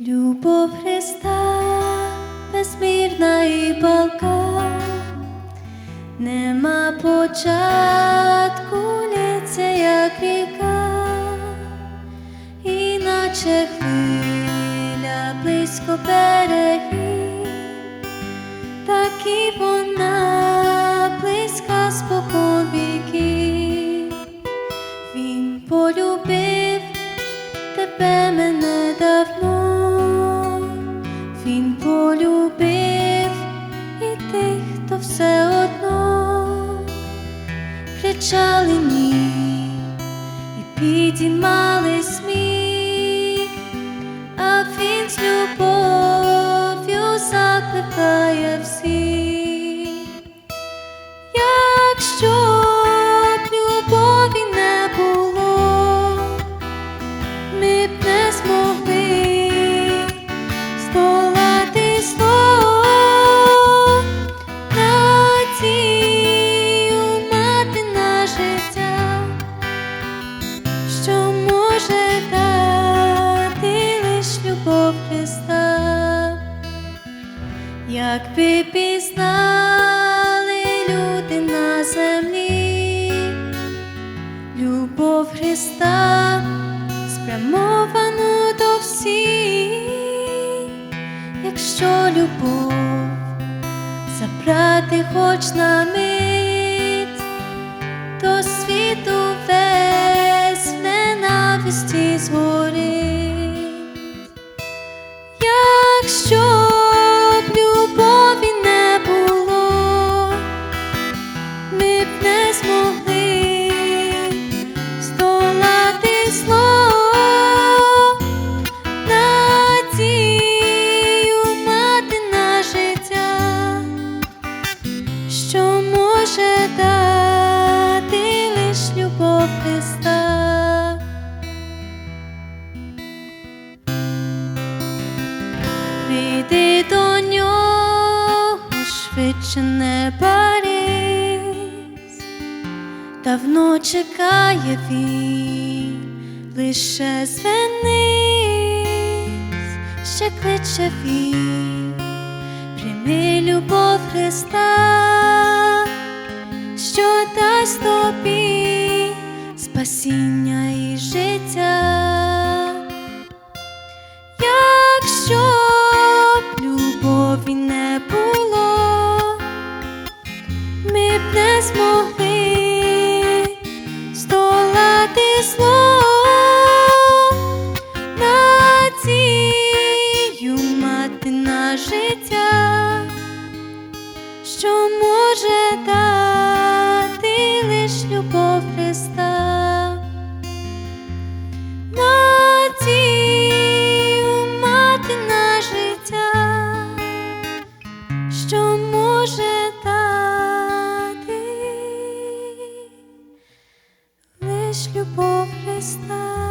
Любов Христа безмірна і палка, нема початку, лється, як ріка, іначе хвиля близько берегів, так і вона близька спокон. Він полюбив полюбив і тих, хто все одно кричали ні. І підіймали сміх, надію мати на життя, що може дати лиш любов Христа. Якби пізнали люди на землі, любов Христа спрямовану до всіх, якщо любов забрати хоч на мить, то світу весь в ненависті згорить. Якщо що може дати лиш любов Христа. Прийди до нього швидше не барись, давно чекає він, лише звенись, ще кличе він, прийми любов Христа, що дасть тобі спасіння і життя. Якщо б любові не було, ми б не змогли що може дати лиш любов Христа. Надію мати на життя, що може дати лиш любов Христа.